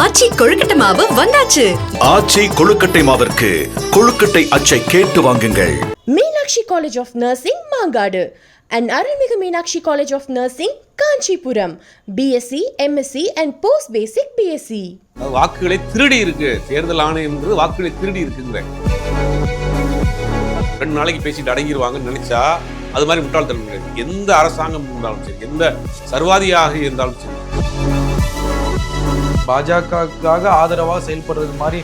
ஆச்சி கொழுக்கட்டை மாவு வந்தாச்சு. ஆச்சி கொழுக்கட்டை மாவிற்கு கொழுக்கட்டை அச்சை கேட்டு வாங்குங்கள். Meenakshi College of Nursing, Mangadu, and Arulmigu Meenakshi College of Nursing, Kanchipuram, BSc, MSc, and Post Basic BSc. வாக்குகளை திருடி இருக்கு. தேர்தல் ஆணையம்ங்கிறது வாக்குகளை திருடி இருக்குங்கிற. ரெண்டு நாளைக்கு பேசிட்டு அடங்கிடுவாங்கன்னு நினைச்சா அது மாதிரி முட்டாள்தனம் கிடையாது. எந்த அரசாங்கம் இருந்தாலும் சரி எந்த சர்வாதியாக இருந்தாலும் சரி பாஜகவுக்காக ஆதரவா செயல்படுறது மாதிரி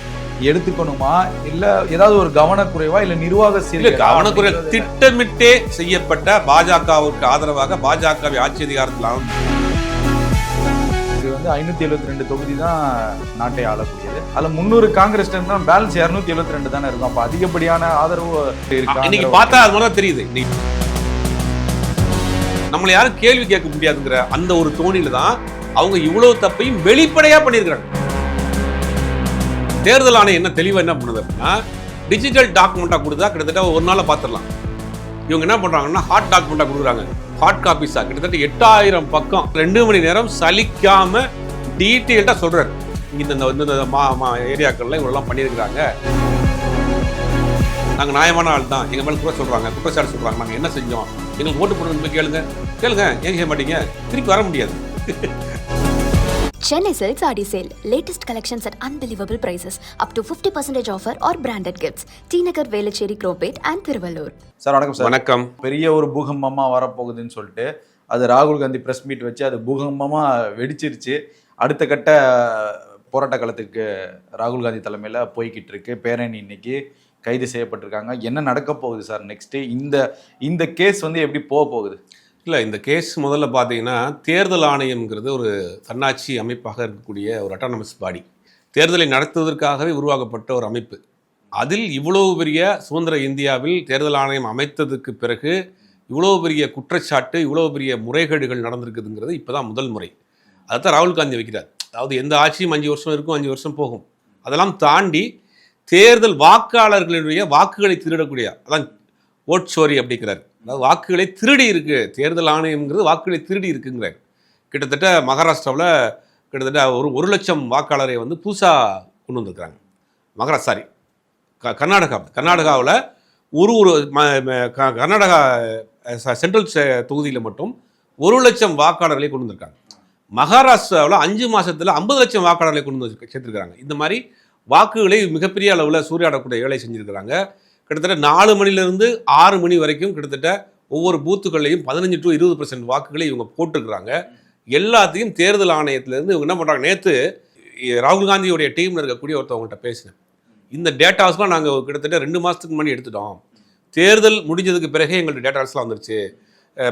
எடுத்துக்கணுமா? இல்ல ஏதாவது ஒரு கவனக்குறைவா இல்ல நிர்வாக சீர்கேடா கவனக்குறை திட்டமிட்டே செய்யப்பட்ட பாஜகவுக்கு ஆதரவாக பாஜகவை ஆட்சி அதிகாரத்தில் இது வந்து ஐநூத்தி எழுபத்தி ரெண்டு தொகுதி தான் நாட்டை ஆளக்கூடியது. அதுல முந்நூறு காங்கிரஸ் தான் பேலன்ஸ் இருநூத்தி எழுபத்தி ரெண்டு தானே இருக்கும். அப்ப அதிகப்படியான ஆதரவு இருக்கு இன்னைக்கு. பார்த்தா அது தான் தெரியுது. நம்மளை யாரும் கேள்வி கேட்க முடியாதுங்கிற அந்த ஒரு தோணியில தான் அவங்க இவ்வளவு தப்பையும் வெளிப்படையா பண்ணியிருக்கிறாங்க. தேர்தல் ஆணையம் என்ன தெளிவாக என்ன பண்ணுது அப்படின்னா டிஜிட்டல் டாக்குமெண்ட்டாக கொடுத்தா கிட்டத்தட்ட ஒரு நாளில் பார்த்துடலாம். இவங்க என்ன பண்ணுறாங்கன்னா ஹாட் டாக்குமெண்ட்டாக கொடுக்குறாங்க. ஹாட் காப்பீஸாக கிட்டத்தட்ட எட்டாயிரம் பக்கம். ரெண்டு மணி நேரம் சலிக்காமல் டீட்டெயில்டாக சொல்றாரு. இங்க இந்த இந்த- மா மா ஏரியாக்கள்லாம் இவ்வளோலாம் பண்ணியிருக்கிறாங்க. நாங்கள் நியாயமான ஆள் தான். எங்கள் மேலே குறை சொல்கிறாங்க குற்றச்சாட்டு சொல்கிறாங்க நாங்கள் என்ன செஞ்சோம்? எங்களுக்கு ஓட்டு போடுறது கேளுங்க. கேளுங்க. ஏன் செய்ய மாட்டீங்க? திருப்பி வர முடியாது. Chennai Silks Adi Sale. Latest collections at unbelievable prices. Up to 50% offer or branded gifts. T Nagar, Velachery, Cropate and Thiruvallur. Sir வணக்கம் சார் வணக்கம் பெரிய ஒரு பூகம்பமா வரப்போகுதுன்னு சொல்லிட்டு அது ராகுல் காந்தி பிரஸ் மீட் வச்சு அது பூகம்பமா வெடிச்சிருச்சு அடுத்த கட்ட போராட்ட காலத்துக்கு ராகுல் காந்தி தலைமையில போய்கிட்டு இருக்கு பேரணி இன்னைக்கு கைது செய்யப்பட்டிருக்காங்க என்ன நடக்க போகுது சார் நெக்ஸ்ட் இந்த இந்த கேஸ் வந்து எப்படி போக போகுது இல்லை இந்த கேஸ் முதல்ல பார்த்தீங்கன்னா தேர்தல் ஆணையம்ங்கிறது ஒரு தன்னாட்சி அமைப்பாக இருக்கக்கூடிய ஒரு அட்டானமஸ் பாடி தேர்தலை நடத்துவதற்காகவே உருவாக்கப்பட்ட ஒரு அமைப்பு. அதில் இவ்வளவு பெரிய சுதந்திர இந்தியாவில் தேர்தல் ஆணையம் அமைத்ததுக்கு பிறகு இவ்வளோ பெரிய குற்றச்சாட்டு இவ்வளோ பெரிய முறைகேடுகள் நடந்திருக்குதுங்கிறது இப்போ தான் முதல் முறை. அதைத்தான் ராகுல் காந்தி வைக்கிறார். அதாவது எந்த ஆட்சியும் அஞ்சு வருஷம் இருக்கும் அஞ்சு வருஷம் போகும். அதெல்லாம் தாண்டி தேர்தல் வாக்காளர்களுடைய வாக்குகளை திருடக்கூடிய அதான் ஓட் சோரி அப்படிங்கிறார். அதாவது வாக்குகளை திருடி இருக்கு. தேர்தல் ஆணையம்ங்கிறது வாக்குகளை திருடி இருக்குங்கிற. கிட்டத்தட்ட மகாராஷ்டிராவில் கிட்டத்தட்ட ஒரு ஒரு லட்சம் வாக்காளரை வந்து புதுசாக கொண்டு வந்திருக்கிறாங்க. மகாராஷ்டிரா சாரி க கர்நாடகா கர்நாடகாவில் ஒரு ஒரு ம- க- கர்நாடகா சென்ட்ரல் தொகுதியில் மட்டும் ஒரு லட்சம் வாக்காளர்களை கொண்டு வந்திருக்காங்க. மகாராஷ்டிராவில் அஞ்சு மாதத்தில் ஐம்பது லட்சம் வாக்காளர்களை கொண்டு வந்து சேர்த்துருக்காங்க இந்த மாதிரி வாக்குகளை மிகப்பெரிய அளவில் சூறையாடக்கூடிய வேலை செஞ்சுருக்கிறாங்க. கிட்டத்தட்ட நாலு மணிலேருந்து ஆறு மணி வரைக்கும் கிட்டத்தட்ட ஒவ்வொரு பூத்துக்கள்லையும் பதினஞ்சு டு இருபது பர்சன்ட் வாக்குகளை இவங்க போட்டிருக்கிறாங்க. எல்லாத்தையும் தேர்தல் ஆணையத்திலேருந்து இவங்க என்ன பண்ணுறாங்க நேற்று ராகுல் காந்தியோடைய டீமில் இருக்கக்கூடிய ஒருத்தவங்கள்ட்ட பேசினேன். இந்த டேட்டாஸ்லாம் நாங்கள் கிட்டத்தட்ட ரெண்டு மாதத்துக்கு முன்னாடி எடுத்துட்டோம். தேர்தல் முடிஞ்சதுக்கு பிறகே எங்கள்ட்ட டேட்டாஸ்லாம் வந்துருச்சு.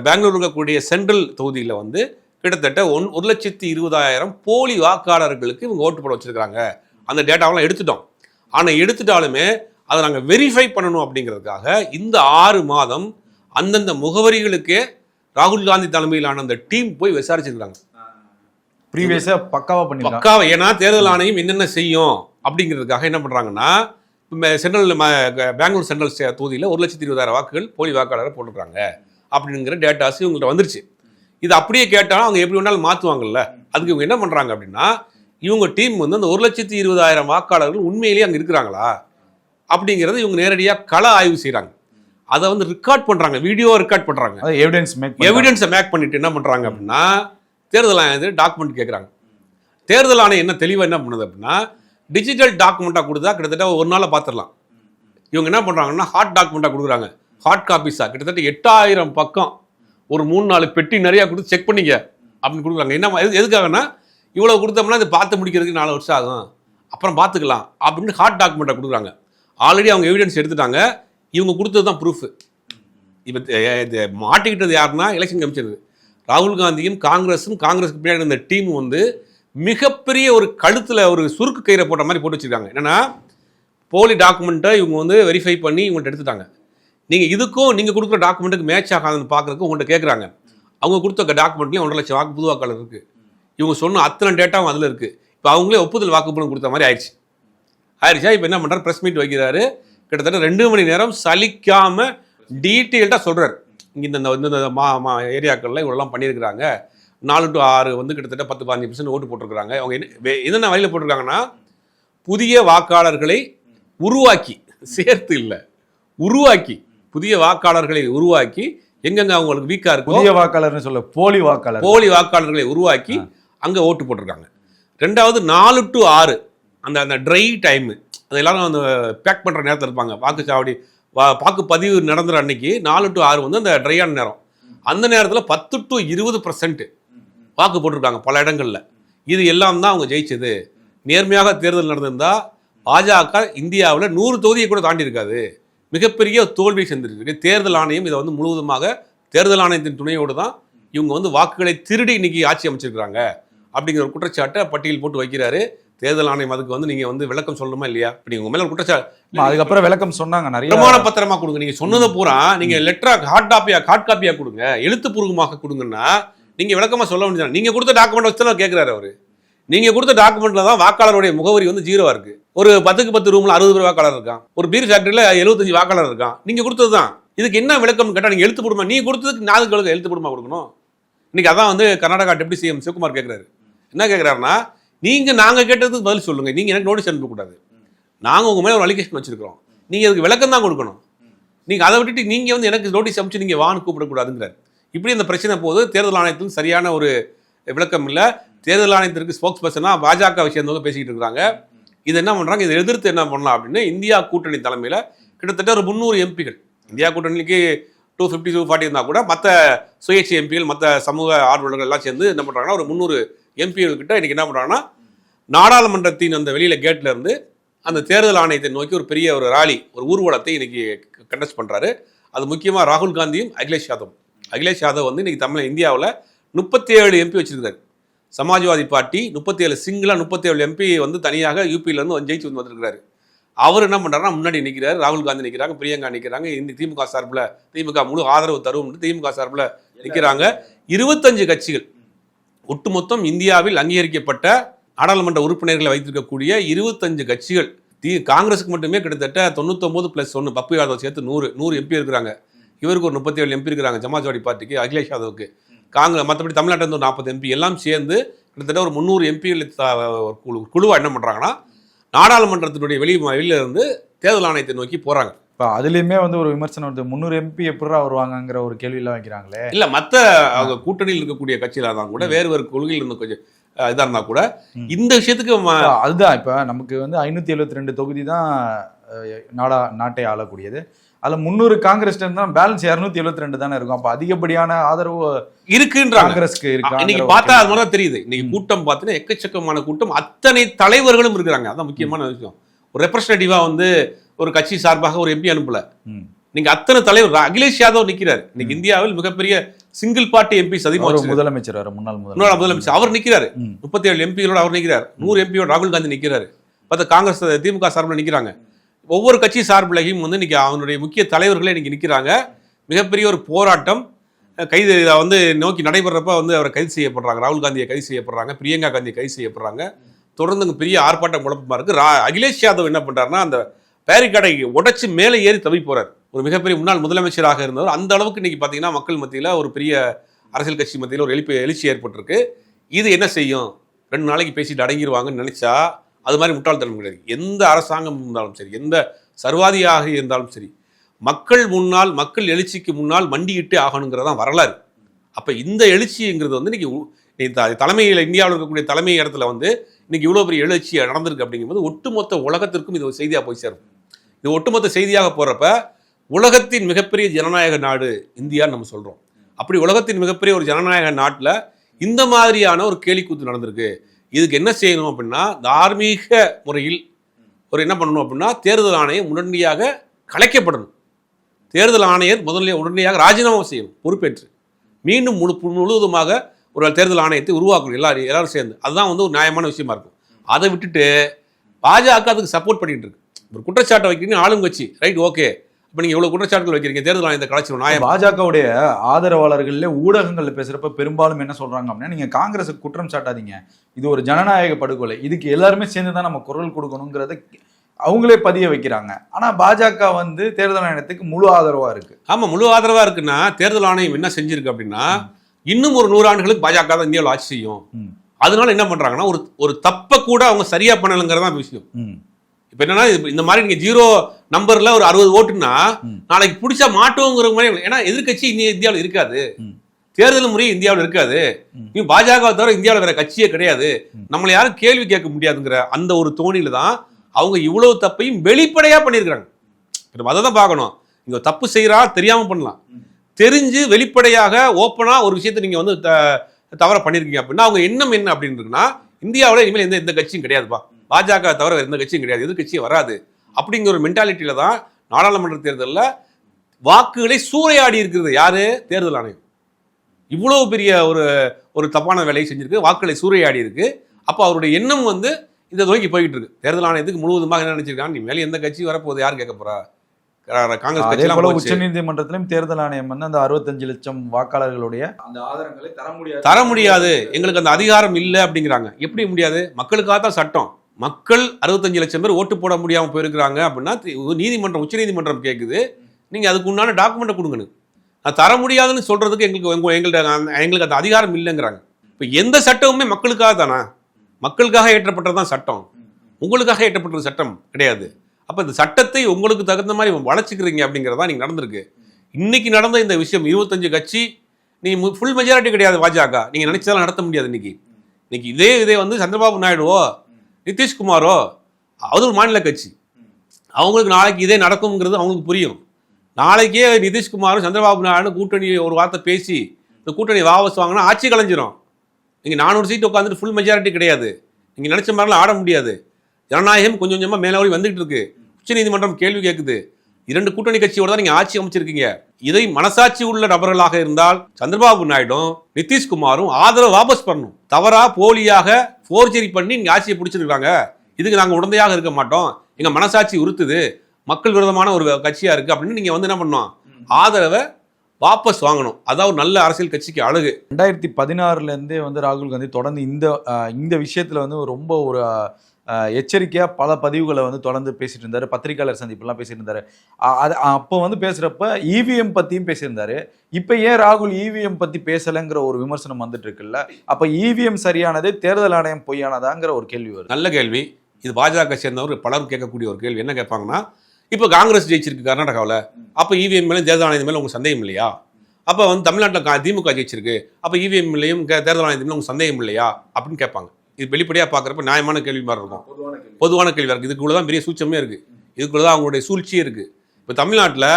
பெங்களூர் இருக்கக்கூடிய சென்ட்ரல் தொகுதியில் வந்து கிட்டத்தட்ட ஒன் ஒரு லட்சத்தி இருபதாயிரம் போலி வாக்காளர்களுக்கு இவங்க ஓட்டு போட வச்சுருக்காங்க அந்த டேட்டாவெல்லாம் எடுத்துட்டோம். ஆனால் எடுத்துட்டாலுமே அதை நாங்கள் வெரிஃபை பண்ணணும் அப்படிங்கிறதுக்காக இந்த ஆறு மாதம் அந்தந்த முகவரிகளுக்கே ராகுல் காந்தி தலைமையிலான அந்த டீம் போய் விசாரிச்சிருக்காங்க. ப்ரீவியஸா பக்காவா பண்ணிருக்காங்க. பக்காவா ஏன்னா தேர்தல் ஆணையம் என்னென்ன செய்யும் அப்படிங்கிறதுக்காக என்ன பண்ணுறாங்கன்னா சென்ட்ரல் பெங்களூர் சென்ட்ரல் தொகுதியில் ஒரு லட்சத்தி இருபதாயிரம் வாக்குகள் போலி வாக்காளரை போட்டிருக்காங்க அப்படிங்கிற டேட்டாஸ் இவங்கள்ட்ட வந்துருச்சு. இது அப்படியே கேட்டாலும் அவங்க எப்படி வேணாலும் மாற்றுவாங்கல்ல அதுக்கு இவங்க என்ன பண்ணுறாங்க அப்படின்னா இவங்க டீம் வந்து அந்த ஒரு லட்சத்தி இருபதாயிரம் வாக்காளர்கள் உண்மையிலேயே அங்கே இருக்கிறாங்களா? அப்படிங்கிறத இவங்க நேரடியாக கள ஆய்வு செய்கிறாங்க அதை வந்து ரெக்கார்ட் பண்ணுறாங்க வீடியோ ரெக்கார்ட் பண்ணுறாங்க அது எவிடன்ஸ் மேக் எவிடன்ஸை மேக் பண்ணிட்டு என்ன பண்ணுறாங்க அப்படின்னா தேர்தல் ஆணையத்தில் டாக்குமெண்ட் கேட்குறாங்க தேர்தல் ஆணையம் என்ன தெளிவாக என்ன பண்ணுது அப்படின்னா டிஜிட்டல் டாக்குமெண்ட்டாக கொடுத்தா கிட்டத்தட்ட ஒரு நாளில் பார்த்துடலாம் இவங்க என்ன பண்ணுறாங்கன்னா ஹாட் டாக்குமெண்ட்டாக கொடுக்குறாங்க. ஹாட் காப்பீஸாக கிட்டத்தட்ட எட்டாயிரம் பக்கம் ஒரு மூணு நாலு பெட்டி நிறையா கொடுத்து செக் பண்ணிக்க அப்படின்னு கொடுக்குறாங்க. என்ன எது எதுக்காகன்னா இவ்வளோ கொடுத்தோம்னா இது பார்த்து முடிக்கிறதுக்கு நாலு வருஷம் ஆகும். அப்புறம் பார்த்துக்கலாம் அப்படின்னு ஹாட் டாக்குமெண்ட்டை கொடுக்குறாங்க. ஆல்ரெடி அவங்க எவிடன்ஸ் எடுத்துட்டாங்க. இவங்க கொடுத்தது தான் ப்ரூஃப் இப்போ இது மாட்டிக்கிட்டது யாருன்னா எலெக்ஷன் கமிஷன் ராகுல் காந்தியும் காங்கிரஸும் காங்கிரஸுக்கு பின்னாடி இருந்த டீம் வந்து மிகப்பெரிய ஒரு கழுத்தில் ஒரு சுருக்கு கயிறை போட்ட மாதிரி போட்டு வச்சிருக்காங்க. என்னென்னா போலி டாக்குமெண்ட்டை இவங்க வந்து வெரிஃபை பண்ணி இவங்கள்ட்ட எடுத்துட்டாங்க. நீங்கள் இதுக்கும் நீங்கள் கொடுக்குற டாக்குமெண்ட்டுக்கு மேட்ச் ஆகாதுன்னு பார்க்குறதுக்கு உங்கள்கிட்ட கேட்குறாங்க அவங்க கொடுத்த டாக்குமெண்ட்லேயும் ஒன்றரை லட்சம் வாக்கு புது வாக்காளர் இருக்குது இவங்க சொன்ன அத்தனை டேட்டாவும் அதில் இருக்குது இப்போ அவங்களே ஒப்புதல் வாக்குப்பணம் கொடுத்த மாதிரி ஆயிடுச்சு. ஆயிடுச்சா இப்போ என்ன பண்ணுறாரு ப்ரெஸ் மீட் வைக்கிறாரு. கிட்டத்தட்ட ரெண்டு மணி நேரம் சலிக்காமல் டீட்டெயில்டாக சொல்கிறார் இங்கே இந்த மா மா ஏரியாக்கள்ல இவ்வளோலாம் பண்ணியிருக்கிறாங்க. நாலு டு ஆறு வந்து கிட்டத்தட்ட பத்து பதினஞ்சு பர்சன்ட் ஓட்டு போட்டிருக்கிறாங்க. அவங்க என்ன என்னென்ன வழியில் போட்டிருக்காங்கன்னா புதிய வாக்காளர்களை உருவாக்கி சேர்த்து இல்லை உருவாக்கி புதிய வாக்காளர்களை உருவாக்கி எங்கெங்க அவங்களுக்கு வீக்கா இருக்கோ புதிய வாக்காளர்னு சொல்ல போலி வாக்காளர் போலி வாக்காளர்களை உருவாக்கி அங்கே ஓட்டு போட்டிருக்காங்க. ரெண்டாவது நாலு டு ஆறு அந்த அந்த ட்ரை டைமு அது எல்லாரும் அந்த பேக் பண்ணுற நேரத்தில் இருப்பாங்க. வாக்குச்சாவடி வா வாக்குப்பதிவு நடந்துற அன்னைக்கு நாலு டு ஆறு வந்து அந்த ட்ரையான நேரம். அந்த நேரத்தில் பத்து டு இருபது பர்சன்ட் வாக்கு போட்டிருக்காங்க பல இடங்களில். இது எல்லாம் தான் அவங்க ஜெயிச்சது. நேர்மையாக தேர்தல் நடந்திருந்தா பாஜக இந்தியாவில் நூறு தொகுதியை கூட தாண்டி இருக்காது. மிகப்பெரிய தோல்வி செஞ்சிருக்கு தேர்தல் ஆணையம் இதை வந்து முழுவதுமாக தேர்தல் ஆணையத்தின் துணையோடு தான் இவங்க வந்து வாக்குகளை திருடி இன்னைக்கு ஆட்சி அமைச்சிருக்கிறாங்க. அப்படிங்கிற ஒரு குற்றச்சாட்டை பட்டியல் போட்டு வைக்கிறாரு. தேர்தல் ஆணையம் அதுக்கு வந்து நீங்க வந்து விளக்கம் சொல்லணுமா இல்லையா? இப்படி உங்க மேல ஒரு குற்றச்சாட்டு ஆமா, அதுக்கப்புறம் விளக்கம் சொன்னாங்க நிறைய பிரமாண பத்திரமா கொடுங்க. நீங்க சொன்னதை பூரா நீங்க லெட்டரா ஹார்ட் காப்பியா ஹார்ட் காப்பியா கொடுங்க. எழுத்துப்பூர்வமாக கொடுங்கன்னா நீங்க விளக்கமா சொல்ல வேண்டியது நீங்க கொடுத்த டாக்குமெண்ட் வச்சு தான் கேட்கிறாரு அவரு. நீங்க கொடுத்த டாக்குமெண்ட்ல தான் வாக்காளருடைய முகவரி வந்து ஜீரோவா இருக்கு. ஒரு பத்துக்கு பத்து ரூம்ல அறுபது பேர் வாக்காளர் இருக்கான். ஒரு பீர் ஃபேக்டரியில எழுபத்தஞ்சு வாக்காளர் இருக்கான். நீங்க கொடுத்தது தான். இதுக்கு என்ன விளக்கம் கேட்டா நீங்க எழுத்து போடுமா நீ கொடுத்ததுக்கு நாதுகளுக்கு எழுத்து போடுமா கொடுக்கணும். இன்னைக்கு அதான் வந்து கர்நாடகா டெப்டி சிஎம் சிவகுமார் கேட்கிறாரு என்ன கேட்கிறாருன்னா நீங்கள் நாங்கள் கேட்டதுக்கு பதில் சொல்லுங்கள் நீங்கள் எனக்கு நோட்டீஸ் அனுப்பக்கூடாது நாங்கள் உங்கள் மேலே ஒரு அலிகேஷன் வச்சுருக்கிறோம். நீங்கள் அதுக்கு விளக்கம் தான் கொடுக்கணும். நீங்கள் அதை விட்டுட்டு நீங்கள் வந்து எனக்கு நோட்டீஸ் அனுப்பிச்சு நீங்கள் வான்னு கூப்பிடக்கூடாதுங்கிறார். இப்படி இந்த பிரச்சனை போது தேர்தல் ஆணையத்தில் சரியான ஒரு விளக்கம் இல்லை. தேர்தல் ஆணையத்திற்கு ஸ்போக்ஸ் பர்சனாக பாஜக சேர்ந்தவங்க பேசிக்கிட்டு இருக்காங்க. இது என்ன பண்ணுறாங்க இதை எதிர்த்து என்ன பண்ணலாம் அப்படின்னு இந்தியா கூட்டணி தலைமையில் கிட்டத்தட்ட ஒரு முந்நூறு எம்பிகள் இந்தியா கூட்டணிக்கு டூ ஃபிஃப்டி டூ ஃபார்ட்டி இருந்தால் கூட மற்ற சுயேட்சை எம்பிகள் மற்ற சமூக ஆர்வலர்கள் எல்லாம் சேர்ந்து என்ன பண்ணுறாங்கன்னா ஒரு முந்நூறு எம்பிகள் இன்றைக்கி இன்னைக்கு என்ன பண்ணுறாங்கன்னா நாடாளுமன்றத்தின் அந்த வெளியில் கேட்டில் இருந்து அந்த தேர்தல் ஆணையத்தை நோக்கி ஒரு பெரிய ஒரு ராலி ஒரு ஊர்வலத்தை இன்றைக்கி கண்டஸ்ட் பண்ணுறாரு அது முக்கியமாக ராகுல் காந்தியும் அகிலேஷ் யாதவ் அகிலேஷ் யாதவ் வந்து இன்றைக்கி தமிழ் இந்தியாவில் முப்பத்தி ஏழு எம்பி வச்சிருக்காரு. சமாஜ்வாதி பார்ட்டி முப்பத்தி ஏழு சிங்கிளாக முப்பத்தி ஏழு எம்பி வந்து தனியாக யூபியிலேருந்து வந்து ஜெயிச்சு வந்து வந்திருக்கிறாரு. அவர் என்ன பண்ணுறாருன்னா முன்னாடி நிற்கிறாரு ராகுல் காந்தி நிற்கிறாங்க பிரியங்கா நிற்கிறாங்க இந்த திமுக சார்பில் திமுக முழு ஆதரவு தருவோம்னு திமுக சார்பில் நிற்கிறாங்க இருபத்தஞ்சு கட்சிகள். ஒட்டுமொத்தம் இந்தியாவில் அங்கீகரிக்கப்பட்ட நாடாளுமன்ற உறுப்பினர்களை வைத்திருக்கக்கூடிய இருபத்தஞ்சு கட்சிகள் தி காங்கிரஸுக்கு மட்டுமே கிட்டத்தட்ட தொண்ணூத்தொம்பது ப்ளஸ் ஒன்று பப்பு யாதவ் சேர்த்து நூறு நூறு எம்பி இருக்கிறாங்க. இவருக்கு ஒரு முப்பத்தி ஏழு எம்பி இருக்கிறாங்க சமாஜ்வாடி பார்ட்டிக்கு அகிலேஷ் யாதவுக்கு. காங்கிரஸ் மற்றபடி தமிழ்நாட்டில் இருந்து ஒரு நாற்பது எம்பி எல்லாம் சேர்ந்து கிட்டத்தட்ட ஒரு முந்நூறு எம்பிகள் குழு குழுவாக என்ன பண்ணுறாங்கன்னா நாடாளுமன்றத்தினுடைய வெளி வெளியிலிருந்து தேர்தல் ஆணையத்தை நோக்கி போகிறாங்க இப்போ அதுலயுமே வந்து ஒரு விமர்சனம் வருது. முந்நூறு எம்பி எப்படிடா வருவாங்கங்கிற ஒரு கேள்வியெல்லாம் வைக்கிறாங்களே? இல்ல மத்த அவங்க கூட்டணியில் இருக்கக்கூடிய கட்சியில தான் கூட வேறு வேறு கொள்கையில் இருந்து கொஞ்சம் அஹ், இதா இருந்தா கூட. இந்த விஷயத்துக்கு அதுதான் இப்ப நமக்கு வந்து ஐநூத்தி எழுபத்தி ரெண்டு தொகுதி தான் நாடா நாட்டை ஆளக்கூடியது. அதுல முந்நூறு காங்கிரஸ் இருந்தா பேலன்ஸ் இருநூத்தி எழுபத்தி ரெண்டு தானே இருக்கும். அப்ப அதிகப்படியான ஆதரவு இருக்குன்றாங்க. காங்கிரஸ்க்கு இருக்கு இன்னைக்கு பார்த்தா அது மாதிரி தான் தெரியுது. இன்னைக்கு கூட்டம் பார்த்தீங்கன்னா எக்கச்சக்கமான கூட்டம். அத்தனை தலைவர்களும் இருக்கிறாங்க. அதான் முக்கியமான விஷயம். ஒரு ரெப்ரஸன்டேட்டிவா வந்து ஒரு கட்சி சார்பாக ஒரு எம்பி அனுப்பல. நீங்க அத்தனை தலைவர் அகிலேஷ் யாதவ் நிக்கிறார். இன்னைக்கு இந்தியாவில் மிகப்பெரிய சிங்கிள் பார்ட்டி எம்பி வச்சிருக்காரு. முதலமைச்சர் முன்னாள் முன்னாள் முதலமைச்சர். அவர் நிக்கிறாரு. முப்பத்தி ஏழு எம்பிகளோட அவர் நிக்கிறார். நூறு எம்பியோட ராகுல் காந்தி நிக்கிறாரு. பார்த்தா காங்கிரஸ் திமுக சார்பில் நிக்கிறாங்க. ஒவ்வொரு கட்சி சார்பிலையும் வந்து இன்னைக்கு அவனுடைய முக்கிய தலைவர்களே இன்னைக்கு நிக்கிறாங்க. மிகப்பெரிய ஒரு போராட்டம். கைது வந்து நோக்கி நடைபெறப்ப வந்து அவரை கைது செய்யப்படுறாங்க. ராகுல் காந்தியை கைது செய்யப்படுறாங்க. பிரியங்கா காந்தியை கைது செய்யப்படுறாங்க. தொடர்ந்து பெரிய ஆர்ப்பாட்டம் குழப்பமா இருக்கு. அகிலேஷ் யாதவ் என்ன பண்றாருன்னா அந்த பேரிகார்டை உடைச்சு மேலே ஏறி தவி போறார். ஒரு மிகப்பெரிய முன்னாள் முதலமைச்சராக இருந்தவர். அந்த அளவுக்கு இன்னைக்கு பார்த்தீங்கன்னா மக்கள் மத்தியில் ஒரு பெரிய அரசியல் கட்சி மத்தியில் ஒரு எழுப்பி எழுச்சி ஏற்பட்டிருக்கு. இது என்ன செய்யும்? ரெண்டு நாளைக்கு பேசிட்டு அடங்கிடுவாங்கன்னு நினைச்சா அது மாதிரி முட்டாள்தனம் கிடையாது. எந்த அரசாங்கம் இருந்தாலும் சரி எந்த சர்வாதியாக இருந்தாலும் சரி மக்கள் முன்னால் மக்கள் எழுச்சிக்கு முன்னால் மண்டியிட்டு ஆகணுங்கிறதான் வரலாறு. அப்போ இந்த எழுச்சிங்கிறது வந்து இன்னைக்கு த- தலைமையில் இந்தியாவில் இருக்கக்கூடிய தலைமை இடத்துல வந்து இன்னைக்கு இவ்வளோ பெரிய எழுச்சி நடந்திருக்கு அப்படிங்கும்போது ஒட்டுமொத்த உலகத்திற்கும் இது ஒரு செய்தியாக போய் சேரும். இது ஒட்டுமொத்த செய்தியாக போகிறப்ப உலகத்தின் மிகப்பெரிய ஜனநாயக நாடு இந்தியான்னு நம்ம சொல்கிறோம் அப்படி உலகத்தின் மிகப்பெரிய ஒரு ஜனநாயக நாட்டில் இந்த மாதிரியான ஒரு கேலிக்கூத்து நடந்திருக்கு. இதுக்கு என்ன செய்யணும் அப்படின்னா தார்மீக முறையில் ஒரு என்ன பண்ணணும் அப்படின்னா தேர்தல் ஆணையம் உடனடியாக கலைக்கப்படணும். தேர்தல் ஆணையர் முதல்ல உடனடியாக ராஜினாமா செய்யணும் பொறுப்பேற்று. மீண்டும் முழு முழுவதுமாக ஒரு தேர்தல் ஆணையத்தை உருவாக்கணும் எல்லாரும் எல்லாரும் சேர்ந்து. அதுதான் வந்து ஒரு நியாயமான விஷயமா இருக்கும். அதை விட்டுட்டு பாஜக அதுக்கு சப்போர்ட் பண்ணிட்டு இருக்கு. ஒரு குற்றச்சாட்டை வைக்கிறீங்க ஆளுங்கட்சி. Right okay. இப்போ நீங்கள் இவ்வளோ குற்றச்சாட்டுகள் வைக்கிறீங்க தேர்தல் ஆணையத்தை கலைச்சிடும் நியாயம் பாஜகவுடைய ஆதரவாளர்கள்ல ஊடகங்கள்ல பேசுறப்ப பெரும்பாலும் என்ன சொல்றாங்க அப்படின்னா நீங்க காங்கிரஸுக்கு குற்றம் சாட்டாதீங்க. இது ஒரு ஜனநாயக படுகொலை. இதுக்கு எல்லாருமே சேர்ந்து தான் நம்ம குரல் கொடுக்கணுங்கிறத அவங்களே பதிய வைக்கிறாங்க. ஆனா பாஜக வந்து தேர்தல் ஆணையத்துக்கு முழு ஆதரவா இருக்கு. ஆமாம் முழு ஆதரவாக இருக்குன்னா தேர்தல் ஆணையம் என்ன செஞ்சிருக்கு அப்படின்னா இன்னும் ஒரு நூறு ஆண்டுகளுக்கு பாஜக தான் இந்தியாவில் ஆட்சி செய்யும். அதனால என்ன பண்றாங்கன்னா ஒரு ஒரு தப்பை கூட அவங்க சரியா பண்ணலைங்கிறதான் விஷயம். இப்போ என்னன்னா இந்த மாதிரி நீங்க ஜீரோ நம்பர்ல ஒரு அறுபது ஓட்டுனா நாளைக்கு பிடிச்சா மாட்டோங்கிற மாதிரி ஏன்னா எதிர்க்கட்சி இந்திய இந்தியாவில் இருக்காது. தேர்தல் முறை இந்தியாவில் இருக்காது. நீ பாஜக தவிர இந்தியாவில் வேற கட்சியே கிடையாது. நம்மளை யாரும் கேள்வி கேட்க முடியாதுங்கிற அந்த ஒரு தோணியில தான் அவங்க இவ்வளவு தப்பையும் வெளிப்படையா பண்ணியிருக்கிறாங்க. நம்ம அதை தான் பார்க்கணும். இங்க தப்பு செய்யறா தெரியாம பண்ணலாம். தெரிஞ்சு வெளிப்படையாக ஓப்பனா ஒரு விஷயத்தை நீங்க வந்து த- தவற பண்ணிருக்கீங்க அப்படின்னா அவங்க எண்ணம் என்ன அப்படின்னு இருக்குன்னா இந்தியாவில் இனிமேல் எந்த எந்த கட்சியும் கிடையாதுப்பா. பாஜக தவிர வேற எந்த கட்சியும் கிடையாது. எதிர்க்கட்சியும் வராது. அப்படிங்கிற ஒரு மென்டாலிட்டியில தான் நாடாளுமன்ற தேர்தலில் வாக்குகளை சூறையாடி இருக்கிறது. யாரு? தேர்தல் ஆணையம். இவ்வளவு பெரிய ஒரு ஒரு தப்பான வேலையை செஞ்சிருக்கு. வாக்குகளை சூறையாடி இருக்கு. அப்போ அவருடைய எண்ணம் வந்து இந்த நோக்கி போய்கிட்டு இருக்கு. தேர்தல் ஆணையத்துக்கு முழுவதுமாக என்ன நினைச்சிருக்காங்க? நீ மேலே எந்த கட்சி வரப்போகுது? யார் கேட்க போறா? காங்கிரஸ் அதே போல. உச்ச நீதிமன்றத்திலும் தேர்தல் ஆணையம் வந்து அந்த அறுபத்தஞ்சு லட்சம் வாக்காளர்களுடைய அந்த ஆதாரங்களை தர முடியாது. தர முடியாது. எங்களுக்கு அந்த அதிகாரம் இல்லை அப்படிங்கிறாங்க. எப்படி முடியாது? மக்களுக்காக தான் சட்டம். மக்கள் அறுபத்தஞ்சு லட்சம் பேர் ஓட்டு போட முடியாமல் போயிருக்கிறாங்க அப்படின்னா நீதிமன்றம் உச்சநீதிமன்றம் கேட்குது நீங்கள் அதுக்கு உண்டான டாக்குமெண்ட்டை கொடுங்கன்னு. நான் தர முடியாதுன்னு சொல்கிறதுக்கு எங்களுக்கு எங்கள் எங்கள்கிட்ட எங்களுக்கு அந்த அதிகாரம் இல்லைங்கிறாங்க. இப்போ எந்த சட்டமுமே மக்களுக்காக தானா? மக்களுக்காக ஏற்றப்பட்டது தான் சட்டம். உங்களுக்காக ஏற்றப்பட்டது சட்டம் கிடையாது. அப்போ இந்த சட்டத்தை உங்களுக்கு தகுந்த மாதிரி வளச்சிக்கிறீங்க அப்படிங்கிறதா நீங்கள் நடந்திருக்கு. இன்னைக்கு நடந்த இந்த விஷயம் இருபத்தஞ்சு கட்சி நீ ஃபுல் மெஜாரிட்டி கிடையாது பாஜக. நீங்கள் நினைச்சதெல்லாம் நடத்த முடியாது இன்னைக்கு. இன்னைக்கு இதே இதே வந்து சந்திரபாபு நாயுடுவோ நிதிஷ்குமாரோ? அது ஒரு மாநில கட்சி. அவங்களுக்கு நாளைக்கு இதே நடக்கும்ங்கிறது அவங்களுக்கு புரியும். நாளைக்கே நிதிஷ்குமாரும் சந்திரபாபு நாயுடு கூட்டணி ஒரு வார்த்தை பேசி இந்த கூட்டணி வாபஸ் வாங்கினா ஆட்சி கலைஞ்சிரும். நீங்கள் நானூறு சீட் உட்காந்துட்டு ஃபுல் மெஜாரிட்டி கிடையாது. நீங்கள் நினச்ச மாதிரிலாம் ஆட முடியாது. ஜனநாயகம் கொஞ்சம் கொஞ்சமாக மேலே வந்துகிட்டு இருக்கு. உச்சநீதிமன்றம் கேள்வி கேட்குது இரண்டு கூட்டணி கட்சியோட தான் நீங்கள் ஆட்சி அமைச்சிருக்கீங்க. இதை மனசாட்சி உள்ள நபர்களாக இருந்தால் சந்திரபாபு நாயுடும் நிதிஷ்குமாரும் ஆதரவு வாபஸ் பண்ணணும். தவறா போலியாக போர்ஜரி பண்ணி நீங்க ஆட்சியை பிடிச்சிருக்காங்க. இதுக்கு நாங்கள் உடந்தையாக இருக்க மாட்டோம். எங்க மனசாட்சி உறுத்துது. மக்கள் விரோதமான ஒரு கட்சியா இருக்கு அப்படின்னு நீங்க வந்து என்ன பண்ணணும்? ஆதரவை வாபஸ் வாங்கணும். அதான் ஒரு நல்ல அரசியல் கட்சிக்கு அழகு. ரெண்டாயிரத்தி பதினாறுல இருந்தே வந்து ராகுல் காந்தி தொடர்ந்து இந்த இந்த விஷயத்துல வந்து ரொம்ப ஒரு எச்சரிக்கையாக பல பதிவுகளை வந்து தொடர்ந்து பேசிட்டு இருந்தார். பத்திரிகையாளர் சந்திப்புலாம் பேசிட்டு இருந்தாரு. அது அப்போ வந்து பேசுகிறப்ப இவிஎம் பற்றியும் பேசியிருந்தாரு. இப்போ ஏன் ராகுல் இவிஎம் பற்றி பேசலைங்கிற ஒரு விமர்சனம் வந்துட்டு இருக்குல்ல அப்போ இவிஎம் சரியானது தேர்தல் ஆணையம் பொய்யானதாங்கிற ஒரு கேள்வி வரும் நல்ல கேள்வி. இது பாஜக சேர்ந்தவர் பலரும் கேட்கக்கூடிய ஒரு கேள்வி. என்ன கேட்பாங்கன்னா இப்போ காங்கிரஸ் ஜெயிச்சிருக்கு கர்நாடகாவில். அப்போ இவிஎம் மேலே தேர்தல் ஆணையம் மேலே உங்களுக்கு சந்தேகம் இல்லையா? அப்போ வந்து தமிழ்நாட்டில் திமுக ஜெயிச்சிருக்கு. அப்போ இவிஎம் மேலேயும் தேர்தல் ஆணையம் மேலே உங்களுக்கு சந்தேகம் இல்லையா? அப்படின்னு கேட்பாங்க. இது வெளிப்படையாக பார்க்குறப்ப நியாயமான கேள்வி மாதிரி இருக்கும். பொதுவான கேள்வி. இருக்குது இதுக்குள்ள தான் பெரிய சூச்சமே இருக்குது இதுக்குள்ள தான் அவங்களுடைய சூழ்ச்சியே இருக்குது இப்போ தமிழ்நாட்டில்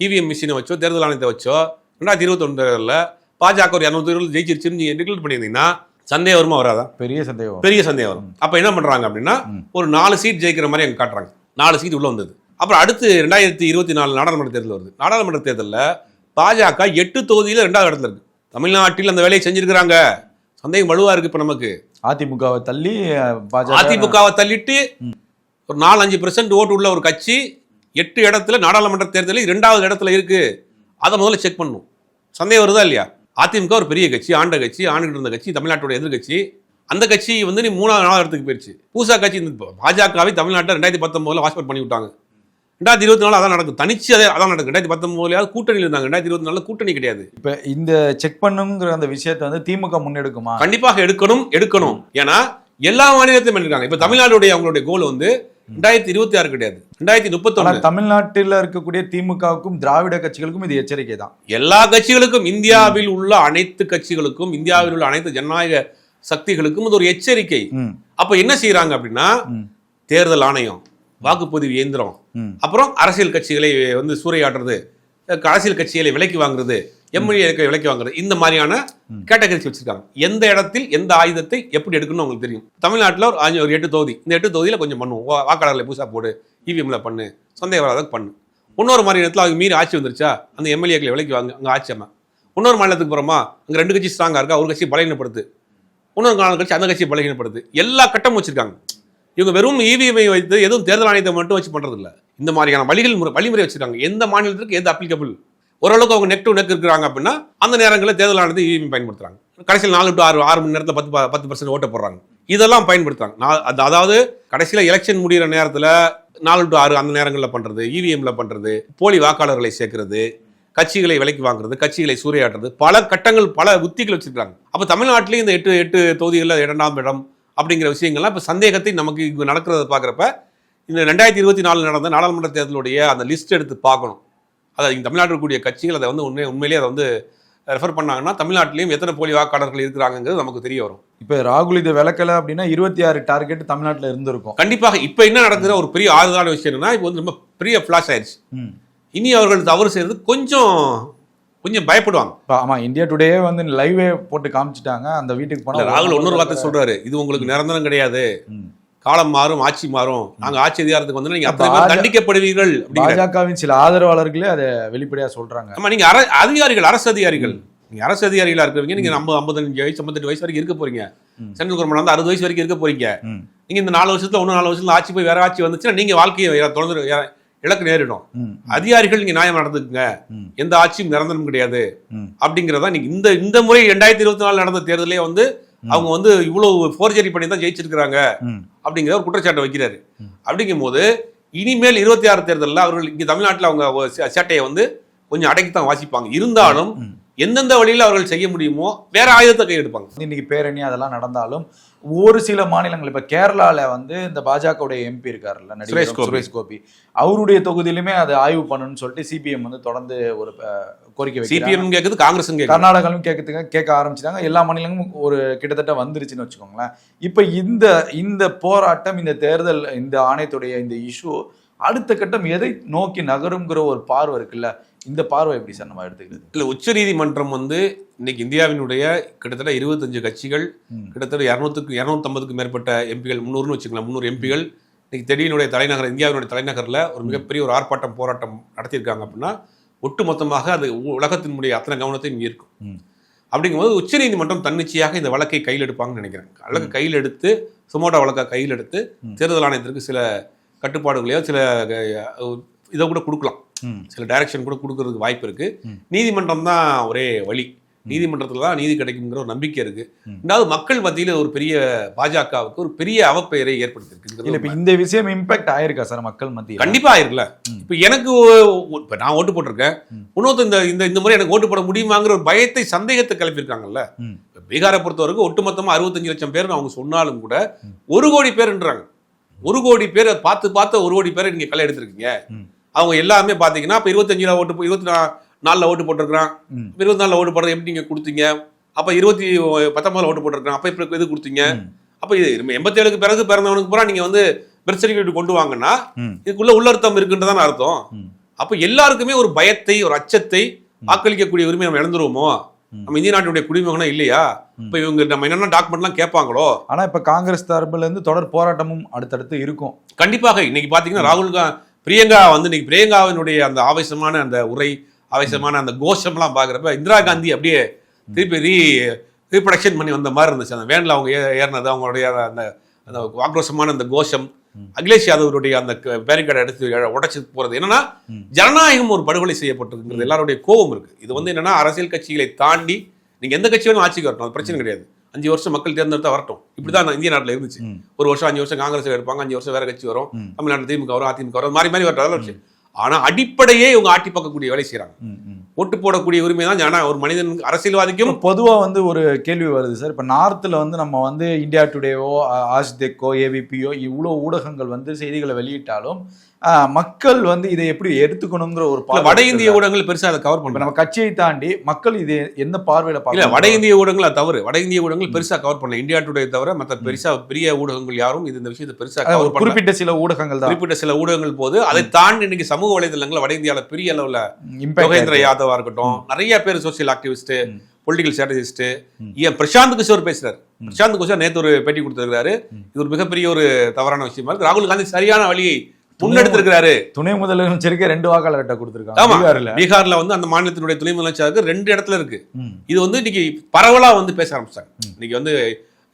இவிஎம் மிஷினை வச்சோ தேர்தல் ஆணையத்தை வச்சோ ரெண்டாயிரத்தி இருபத்தொன்னில் பாஜக ஒரு இரநூத்தி இருபது ஜெயிச்சிருச்சுன்னு நீங்கள் டிக்ளேர் பண்ணியிருந்தீங்கன்னா சந்தேகம் வருமா வராதா? பெரிய சந்தேகம் பெரிய சந்தேகம் வரும். அப்ப என்ன பண்றாங்க அப்படின்னா ஒரு நாலு சீட் ஜெயிக்கிற மாதிரி அங்க காட்டுறாங்க. நாலு சீட் உள்ள வந்தது. அப்புறம் அடுத்து ரெண்டாயிரத்தி இருபத்தி நாலு நாடாளுமன்ற தேர்தல் வருது. நாடாளுமன்ற தேர்தலில் பாஜக எட்டு தொகுதியில ரெண்டாவது இடத்துல இருக்கு. தமிழ்நாட்டில் அந்த வேலையை செஞ்சிருக்கிறாங்க. சந்தேகம் வலுவா இருக்கு இப்ப நமக்கு. அதிமுகவை தள்ளி பாஜக அதிமுகவை தள்ளிட்டு ஒரு நாலு அஞ்சு பெர்சன்ட் ஓட்டு உள்ள ஒரு கட்சி எட்டு இடத்துல நாடாளுமன்ற தேர்தலில் இரண்டாவது இடத்துல இருக்கு. அதை முதல்ல செக் பண்ணும் சந்தேகம் வருதா இல்லையா? அதிமுக ஒரு பெரிய கட்சி ஆண்ட கட்சி ஆண்டுகிட்டு இருந்த கட்சி தமிழ்நாட்டோட எதிர்கட்சி அந்த கட்சி வந்து நீ மூணாவது நாலாவது இடத்துக்கு போயிடுச்சு பூசா கட்சி இந்த பாஜகவை தமிழ்நாட்டில் ரெண்டாயிரத்தி பத்தொன்பதுல வாஷ்பட் பண்ணி விட்டாங்க ரெண்டாயிரத்தி இருபத்தி நாலு அதான் நடக்கும். தனிச்சு அதே அதான் நடக்கும். ரெண்டாயிரத்தி பத்தொன்பதுலயாவது கூட்டணியில் இருந்தாங்க. ரெண்டாயிரத்தி இருபத்தி நாலுல கூட்டணி கிடையாது. இப்ப இந்த செக் பண்ணுங்கிற அந்த விஷயத்தை வந்து திமுக முன்னெடுக்குமா? கண்டிப்பாக எடுக்கணும் எடுக்கணும். ஏன்னா எல்லா மாநிலத்தையும் பண்ணிருக்காங்க இப்ப தமிழ்நாடுடைய அவங்களுடைய கோல் வந்து ரெண்டாயிரத்தி இருபத்தி ஆறு கிடையாது. ரெண்டாயிரத்தி ஆனா முப்பத்தொன்னு தமிழ்நாட்டில் இருக்கக்கூடிய திமுகவுக்கும் திராவிட கட்சிகளுக்கும் இது எச்சரிக்கை தான். எல்லா கட்சிகளுக்கும் இந்தியாவில் உள்ள அனைத்து கட்சிகளுக்கும் இந்தியாவில் உள்ள அனைத்து ஜனநாயக சக்திகளுக்கும் இது ஒரு எச்சரிக்கை. அப்ப என்ன செய்யறாங்க அப்படின்னா. தேர்தல் ஆணையம் வாக்குப்பதிவு இயந்திரம். அப்புறம் அரசியல் கட்சிகளை வந்து சூறையாடுறது அரசியல் கட்சிகளை விலைக்கு வாங்குறது எம்எல்ஏ விலைக்கு வாங்குறது இந்த மாதிரியான கேட்டகரிஸ் வச்சிருக்காங்க. எந்த இடத்தில் எந்த ஆயுதத்தை எப்படி எடுக்கணும்னு அவங்களுக்கு தெரியும். தமிழ்நாட்டில் ஒரு அஞ்சு ஒரு எட்டு தொகுதி. இந்த எட்டு தொகுதியில் கொஞ்சம் பண்ணுவோம். வாக்காளர்களை புதுசாக போடு இவிஎம்ல பண்ணு சந்தேகம் வராத பண்ணு. இன்னொரு மாநிலத்தில் அவங்க மீறி ஆட்சி வந்துருச்சா? அந்த எம்எல்ஏக்களை விலைக்கு வாங்க அங்கே ஆட்சி அம்மா இன்னொரு மாநிலத்துக்கு போகிறோமா அங்கே ரெண்டு கட்சி ஸ்ட்ராங்காக இருக்கா? ஒரு கட்சி பலகீனப்படுத்து. இன்னொரு கட்சி அந்த கட்சி பலகீனப்படுது எல்லா கட்டமும் வச்சிருக்காங்க. இவங்க வெறும் இவிஎம்ஐ வைத்து எதுவும் தேர்தல் ஆணையத்தை மட்டும் வச்சு பண்ணுறதில்ல இந்த மாதிரியான வழிகள் முறை வழிமுறை வச்சுருக்காங்க. எந்த மாநிலத்திற்கு எது அப்ளிகபிள் ஓரளவுக்கு அவங்க நெக் டு நெக் இருக்கிறாங்க அப்படின்னா அந்த நேரங்களில் தேர்தல் ஆணையத்தை இவிஎம் பயன்படுத்துகிறாங்க கடைசியில் நாலு டு ஆறு ஆறு மணி நேரத்தில் பத்து ப- பத்து பர்சன்ட் ஓட்ட போடுறாங்க. இதெல்லாம் பயன்படுத்துறாங்க. நான் அதாவது கடைசியில் எலெக்ஷன் முடிகிற நேரத்தில் நாலு டு ஆறு அந்த நேரங்களில் பண்ணுறது இவிஎம்மில் பண்ணுறது போலி வாக்காளர்களை சேர்க்கறது கட்சிகளை விலைக்கு வாங்குறது கட்சிகளை சூறையாடுறது பல கட்டங்கள் பல உத்திகள் வச்சிருக்காங்க. அப்போ தமிழ்நாட்டிலேயும் இந்த எட்டு எட்டு தொகுதிகளில் இரண்டாம் இடம் அப்படிங்கிற விஷயங்கள்லாம் இப்போ சந்தேகத்தை நமக்கு இங்கே நடக்கிறத பார்க்குறப்ப இந்த ரெண்டாயிரத்தி இருபத்தி நாலு நடந்த நாடாளுமன்ற தேர்தலுடைய அந்த லிஸ்ட் எடுத்து பார்க்கணும். அதை இங்கே தமிழ்நாட்டில் இருக்கக்கூடிய கட்சிகள் அதை வந்து உண்மை உண்மையிலேயே அதை வந்து ரெஃபர் பண்ணாங்கன்னா தமிழ்நாட்டிலையும் எத்தனை போலி வாக்காளர்கள் இருக்கிறாங்கிறது நமக்கு தெரிய வரும். இப்போ ராகுல் இதை விளக்கல அப்படின்னா இருபத்தி ஆறு டார்கெட் தமிழ்நாட்டுல இருந்திருக்கும். கண்டிப்பாக இப்போ என்ன நடக்குதுன்னா ஒரு பெரிய ஆறுதலான விஷயம் என்னன்னா இப்போ வந்து ரொம்ப பெரிய ஃப்ளாஷ் ஆயிடுச்சு. இனி அவர்கள் தவறு செய்யறது கொஞ்சம் கொஞ்சம் பயப்படுவாங்க. ஆமா இந்தியா டுடே வந்து லைவே போட்டு காமிச்சிட்டாங்க. அந்த வீட்டுக்கு போனா ராகுல் இன்னொரு வார்த்தை சொல்றாரு. இது உங்களுக்கு நிரந்தரம் கிடையாது. காலம் மாறும் ஆட்சி மாறும். நாங்க ஆட்சி அதிகாரத்துக்கு வந்து நீங்க அத்தனை பேர் தண்டிக்கப்படுவீர்கள் பாஜகவின் சில ஆதரவாளர்களே அதை வெளிப்படையா சொல்றாங்க. ஆமா நீங்க அதிகாரிகள் அரசு அதிகாரிகள். நீங்க அரசு அதிகாரிகளா இருக்கிறவங்க நீங்க நம்ம ஐம்பத்தஞ்சு வயசு ஐம்பத்தெட்டு வயசு வரைக்கும் இருக்க போறீங்க. சென்ட்ரல் கவர்மெண்ட் வந்து அறுபது வயசு வரைக்கும் இருக்க போறீங்க. நீங்க இந்த நாலு வருஷத்துல ஒன்று நாலு வருஷத்துல ஆட்சி போய் வேற ஆட்சி வந்துச்சுன்னா நீங்க வாழ்க்கையை தொடர்ந்து இலக்கு நேரிடும். அதிகாரிகள் நீங்க நியாயம் நடந்துக்குங்க. எந்த ஆட்சியும் நிரந்தரம் கிடையாது. அப்படிங்கிறதா நீங்க இந்த இந்த முறை ரெண்டாயிரத்தி இருபத்தி நாலு நடந்த தேர்தலே வந்து அவங்க வந்து இவ்வளவு ஃபோர்ஜரி பண்ணி தான் ஜெயிச்சிருக்கிறாங்க. அப்படிங்கிற ஒரு குற்றச்சாட்டை வைக்கிறாரு அப்படிங்கும்போது இனிமேல் இருபத்தி ஆறு தேர்தலில் அவர்கள் இங்கே தமிழ்நாட்டில் அவங்க சேட்டையை வந்து கொஞ்சம் அடக்கித்தான் வாசிப்பாங்க இருந்தாலும் எந்தெந்த வழியில் அவர்கள் செய்ய முடியுமோ வேற ஆயுதத்தை கையெடுப்பாங்க. இன்னைக்கு பேரணி அதெல்லாம் நடந்தாலும் ஒரு சில மாநிலங்கள் இப்ப கேரளால வந்து இந்த பாஜகவுடைய எம்பி இருக்காருல்ல நடிகர் கோபி. சுரேஷ் கோபி. அவருடைய தொகுதியிலுமே அதை ஆய்வு பண்ணணும்னு சொல்லிட்டு சிபிஎம் வந்து தொடர்ந்து ஒரு கோரிக்கை சிபிஎம் கேட்குது காங்கிரஸும் கேட்குது கர்நாடகாலும் கேட்கறதுக்கு கேட்க ஆரம்பிச்சிட்டாங்க. எல்லா மாநிலங்களும் ஒரு கிட்டத்தட்ட வந்துருச்சுன்னு வச்சுக்கோங்களேன். இப்ப இந்த இந்த போராட்டம் இந்த தேர்தல் இந்த ஆணையத்துடைய இந்த இஷ்யூ அடுத்த கட்டம் எதை நோக்கி நகருங்கிற ஒரு பார்வை இருக்குல்ல இந்த பார்வை எப்படி சார் நம்ம எடுத்துக்கிறது இல்லை உச்சநீதிமன்றம் வந்து இன்னைக்கு இந்தியாவினுடைய கிட்டத்தட்ட இருபத்தஞ்சு கட்சிகள். கிட்டத்தட்ட இரநூத்துக்கு இரநூத்தம்பதுக்கு மேற்பட்ட எம்பிகள் முந்நூறுன்னு வச்சுக்கலாம் முந்நூறு எம்பிகள் இன்னைக்கு திடீர்னுடைய தலைநகர் இந்தியாவினுடைய தலைநகரில் ஒரு மிகப்பெரிய ஒரு ஆர்ப்பாட்டம் போராட்டம் நடத்தியிருக்காங்க அப்படின்னா ஒட்டுமொத்தமாக அது உ- உலகத்தினுடைய அத்தனை கவனத்தையும் ஈர்க்கும். அப்படிங்கும்போது உச்சநீதிமன்றம் தன்னிச்சையாக இந்த வழக்கை கையில் எடுப்பாங்கன்னு நினைக்கிறேன் வழக்கு கையில் எடுத்து சுமோட்டோ வழக்கை கையில் எடுத்து தேர்தல் ஆணையத்திற்கு சில கட்டுப்பாடுகளையோ சில இதை கூட கொடுக்கலாம். சில டைரக்ஷன் கூட கொடுக்கறதுக்கு வாய்ப்பு இருக்கு. நீதிமன்றம் தான் ஒரே வழி. நீதிமன்றத்தில் தான் நீதி கிடைக்குங்கிற ஒரு நம்பிக்கை இருக்கு. ரெண்டாவது மக்கள் மத்தியில் ஒரு பெரிய பாஜகவுக்கு ஒரு பெரிய அவப்பெயரை இப்ப இந்த விஷயம் இம்பாக்ட் ஆயிருக்கா சார் மக்கள் மத்தியில்? கண்டிப்பா ஆயிருக்குல்ல. இப்ப எனக்கு இப்ப நான் ஓட்டு போட்டிருக்கேன். இன்னொருத்த இந்த இந்த இந்த முறை எனக்கு ஓட்டு போட முடியுமாங்கிற ஒரு பயத்தை சந்தேகத்தை கிளப்பியிருக்காங்கல்ல. பீகாரை பொறுத்தவரைக்கும் ஒட்டுமொத்தமா அறுபத்தஞ்சு லட்சம் பேர் அவங்க சொன்னாலும் கூட ஒரு கோடி பேர்ன்றாங்க. ஒரு கோடி பேர் பார்த்து பார்த்து ஒரு கோடி பேரை நீங்க களை எடுத்திருக்கீங்க. அவங்க எல்லாமே பாத்தீங்கன்னா இப்ப இருபத்தஞ்சுல ஓட்டு போ- இருபத்தி நா- நாலுல ஓட்டு போட்டிருக்கிறான். இருபத்தி நாலுல ஓட்டு போடுறது எப்படி நீங்க கொடுத்தீங்க? அப்ப இருபத்தி பத்தொன்பதுல ஓட்டு போட்டிருக்கான் அப்ப இப்ப எது கொடுத்தீங்க? அப்ப இது எண்பத்தி ஏழுக்கு பிறகு பிறந்தவனுக்கு பூரா நீங்க வந்து birth certificate கொண்டு வாங்கன்னா. இதுக்குள்ள உள்ளர்த்தம் இருக்குன்றதான் அர்த்தம். அப்ப எல்லாருக்குமே ஒரு பயத்தை ஒரு அச்சத்தை வாக்களிக்கக்கூடிய உரிமை நம்ம இழந்துருவோமோ? நம்ம இந்திய நாட்டுடைய குடிமகனா இல்லையா? இப்ப இவங்க நம்ம என்னென்ன டாக்குமெண்ட்லாம் கேட்பாங்களோ? ஆனா இப்ப காங்கிரஸ் தரப்புல இருந்து தொடர் போராட்டமும் அடுத்தடுத்து இருக்கும். கண்டிப்பாக. இன்னைக்கு பாத்தீங்கன்னா ராகுல் பிரியங்கா வந்து இன்னைக்கு பிரியங்காவினுடைய அந்த ஆவேசமான அந்த உரை ஆவேசமான அந்த கோஷம்லாம் பாக்குறப்ப இந்திரா காந்தி அப்படியே திருப்பி ரீ ரீப்ரொடக்ஷன் பண்ணி வந்த மாதிரி இருந்துச்சு. அந்த வேன்ல அவங்க ஏ- ஏறினது அவங்களுடைய அந்த அந்த ஆக்ரோஷமான அந்த கோஷம் அகிலேஷ் யாதவருடைய அந்த பேரிகார்டை எடுத்து உடைச்சு போறது. என்னன்னா ஜனநாயகம் ஒரு படுகொலை செய்யப்பட்டிருக்கிறது. எல்லாருடைய கோபம் இருக்கு. இது வந்து என்னன்னா அரசியல் கட்சிகளை தாண்டி நீங்க எந்த கட்சி வேணும் ஆட்சிக்கு வரட்டும் அது பிரச்சனை கிடையாது. அஞ்சு வருஷம் மக்கள் தேர்ந்தெடுத்தா வரட்டும். இப்படிதான் இந்திய நாட்டுல இருந்துச்சு. ஒரு வருஷம் அஞ்சு வருஷம் காங்கிரஸ் எடுப்பாங்க அஞ்சு வருஷம் வேற கட்சி வரும் தமிழ்நாட்டில் திமுக வரும் அதிமுக வரும் மாறி மாறி வரட்டும் அதெல்லாம் ஆனா அடிப்படையே இவங்க ஆட்டி பார்க்கக்கூடிய வேலை ம். ஓட்டு போடக்கூடிய உரிமை தான் ஜன ஒரு மனிதன் அரசியல்வாதிக்கும் பொதுவா வந்து ஒரு கேள்வி வருது சார். இப்ப நார்த்ல வந்து நம்ம வந்து இந்தியா டுடேவோ ஆஜ் தெக்கோ ஏவிபியோ இவ்வளவு ஊடகங்கள் வந்து செய்திகளை வெளியிட்டாலும் மக்கள் வந்து இதை எப்படி எடுத்துக்கணுங்கிற ஒரு வட. இந்திய ஊடகங்கள் பெருசா அதை கவர் பண்ணல. நம்ம கட்சியை தாண்டி மக்கள் இது எந்த பார்வையில பார்க்கணும்? வட இந்திய ஊடகங்கள் அது தவறு. வட இந்திய ஊடகங்கள் பெருசா கவர் பண்ணல. இந்தியா டுடே தவிர மத்த பெருசா பெரிய ஊடகங்கள் யாரும் இது இந்த விஷயத்தை பெருசா கவர் பண்ணல. குறிப்பிட்ட சில ஊடகங்கள் தான். குறிப்பிட்ட சில ஊடகங்கள் போது அதை தாண்டி இன்னைக்கு சமூக வலைதளங்கள் வட இந்தியால பெரிய அளவுல யோகேந்திர யாதவா இருக்கட்டும் நிறைய பேர் சோசியல் ஆக்டிவிஸ்ட் பொலிட்டிக்கல் ஸ்ட்ராட்டஜிஸ்ட் ஏன் பிரசாந்த் கிஷோர் பேசுறாரு. பிரசாந்த் கிஷோர் நேத்து ஒரு பேட்டி கொடுத்திருக்காரு இது ஒரு மிகப்பெரிய ஒரு தவறான விஷயமா இருக்கு. ராகுல் காந்தி சரியான வழியை முன்னெடுத்திருக்கிறாரு துணை முதலமைச்சருக்கு ரெண்டு வாக்காளர் கிட்ட கொடுத்திருக்காங்க. பீகார்ல. பீகார்ல வந்து அந்த மாநிலத்தினுடைய துணை முதலமைச்சருக்கு ரெண்டு இடத்துல இருக்கு. இது வந்து இன்னைக்கு பரவலா வந்து பேச ஆரம்பிச்சாங்க. இன்னைக்கு வந்து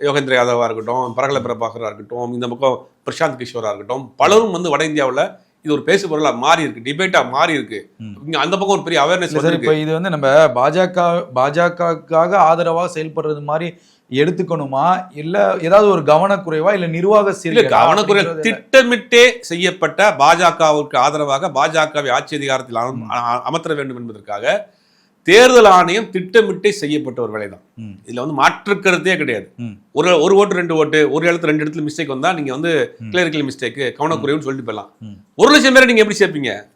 யோகேந்திர யாதவா இருக்கட்டும் பரகல பிரபாகரா இருக்கட்டும் இந்த பக்கம் பிரசாந்த் கிஷோரா இருக்கட்டும் பலரும் வந்து வட இந்தியாவுல இது ஒரு பேசு பொருளா மாறி இருக்கு டிபேட்டா மாறி இருக்கு. இங்க அந்த பக்கம் ஒரு பெரிய அவேர்னஸ் இப்போ இது வந்து நம்ம பாஜக பாஜகவுக்காக ஆதரவாக செயல்படுறது மாதிரி எடுத்துக்கணுமா? இல்ல ஏதாவது ஒரு கவனக்குறைவா இல்ல நிர்வாக சீர்கேடா கவனக்குறை திட்டமிட்டே செய்யப்பட்ட பாஜகவுக்கு ஆதரவாக பாஜகவை ஆட்சி அதிகாரத்தில் அமர்த்த வேண்டும் என்பதற்காக தேர்தல் ஆணையம் திட்டமிட்டே செய்யப்பட்ட ஒரு வேலைதான். ம். இதுல வந்து மாற்றுக்கிறதே கிடையாது. ஒரு ஒரு ஓட்டு ரெண்டு ஓட்டு ஒரு இடத்துல ரெண்டு இடத்துல மிஸ்டேக் வந்தா நீங்க வந்து கிளரிக்கல் மிஸ்டேக் கவனக்குறைவுன்னு சொல்லிட்டு போயிடலாம். ம். ஒரு லட்சம் பேரை நீங்க எப்படி சேர்ப்பீங்க.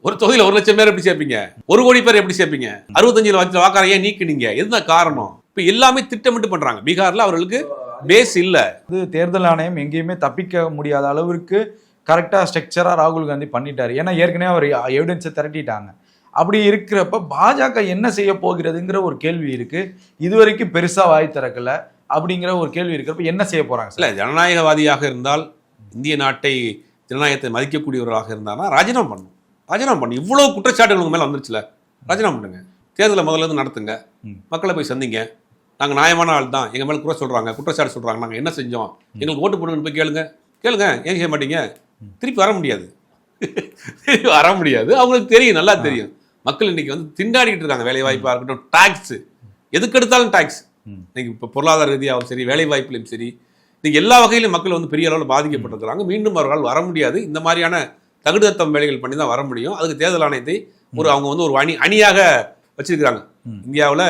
ஒரு தொகுதியில ஒரு லட்சம் பேர் எப்படி சேர்ப்பீங்க? ஒரு கோடி பேர் எப்படி சேர்ப்பீங்க? அறுபத்தஞ்சு லட்சம் வாக்காளர் ஏன் நீக்கினீங்க? இதுதான் காரணம்? இப்ப எல்லாமே திட்டமிட்டு பண்றாங்க. பீகார்ல அவர்களுக்கு பேஸ் இல்ல. வந்து தேர்தல் ஆணையம் எங்கேயுமே தப்பிக்க முடியாத அளவிற்கு கரெக்டா ஸ்ட்ரக்சரா ராகுல் காந்தி பண்ணிட்டாரு. ஏன்னா ஏற்கனவே அவர் எவிடன்ஸை திரட்டிட்டாங்க. அப்படி இருக்கிறப்ப பாஜக என்ன செய்ய போகிறதுங்கிற ஒரு கேள்வி இருக்கு. இதுவரைக்கும் பெருசா வாய் திறக்கல. அப்படிங்கிற ஒரு கேள்வி இருக்கிறப்ப என்ன செய்ய போறாங்க இல்ல ஜனநாயகவாதியாக இருந்தால் இந்திய நாட்டை ஜனநாயகத்தை மதிக்கக்கூடியவராக இருந்தாருன்னா ராஜினாமா பண்ணணும். ராஜினாமா பண்ணணும். இவ்வளவு குற்றச்சாட்டுகள் உங்க மேல வந்துருச்சுல. ராஜினாமா பண்ணுங்க. தேர்தலை முதல்ல இருந்து நடத்துங்க. மக்களை போய் சந்திங்க. நாங்க நியாயமான ஆள் தான். எங்க மேல குறை சொல்றாங்க குற்றச்சாட்டு சொல்றாங்க. நாங்க என்ன செஞ்சோம்? எங்களுக்கு ஓட்டு போடுங்கன்னு போய் கேளுங்க. கேளுங்க. ஏன் செய்ய மாட்டீங்க? திருப்பி வர முடியாது. வர முடியாது. அவங்களுக்கு தெரியும் நல்லா தெரியும். மக்கள் இன்னைக்கு வந்து திண்டாடிக்கிட்டு இருக்காங்க. வேலை வாய்ப்பா இருக்கட்டும் டாக்ஸ் எதுக்கு எடுத்தாலும் டாக்ஸ். இன்னைக்கு இப்போ பொருளாதார ரீதியாகவும் சரி வேலை வாய்ப்புலையும் சரி இன்னைக்கு எல்லா வகையிலும் மக்கள் வந்து பெரிய அளவில் பாதிக்கப்பட்டிருக்கிறாங்க. மீண்டும் அவர்களால் வர முடியாது. இந்த மாதிரியான தகுதத்தம் வேலைகள் பண்ணி தான் வர முடியும். அதுக்கு தேர்தல் ஆணையத்தை ஒரு அவங்க வந்து ஒரு அணி அணியாக வச்சிருக்கிறாங்க. இந்தியாவில்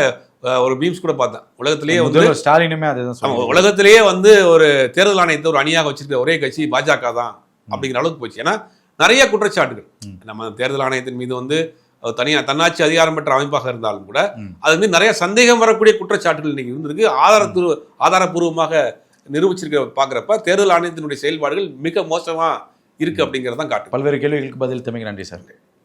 ஒரு பீம்ஸ் கூட பார்த்தேன். உலகத்திலேயே வந்து ஸ்டாலினுமே அதுதான் உலகத்திலேயே வந்து ஒரு தேர்தல் ஆணையத்தை ஒரு அணியாக வச்சிருக்க ஒரே கட்சி பாஜக தான் அப்படிங்கிற அளவுக்கு போச்சு. ஏன்னா நிறைய குற்றச்சாட்டுகள். நம்ம தேர்தல் ஆணையத்தின் மீது வந்து அஹ், தனியா தன்னாட்சி அதிகாரம் பெற்ற அமைப்பாக இருந்தாலும் கூட. அது வந்து நிறைய சந்தேகம் வரக்கூடிய குற்றச்சாட்டுகள் இன்னைக்கு இருந்திருக்கு. ஆதாரத்து ஆதாரப்பூர்வமாக நிரூபிச்சிருக்க பார்க்குறப்ப தேர்தல் ஆணையத்தினுடைய செயல்பாடுகள் மிக மோசமா இருக்கு அப்படிங்கிறதான் காட்டு பல்வேறு கேள்விகளுக்கு பதில் தமிழ் நன்றி சார்.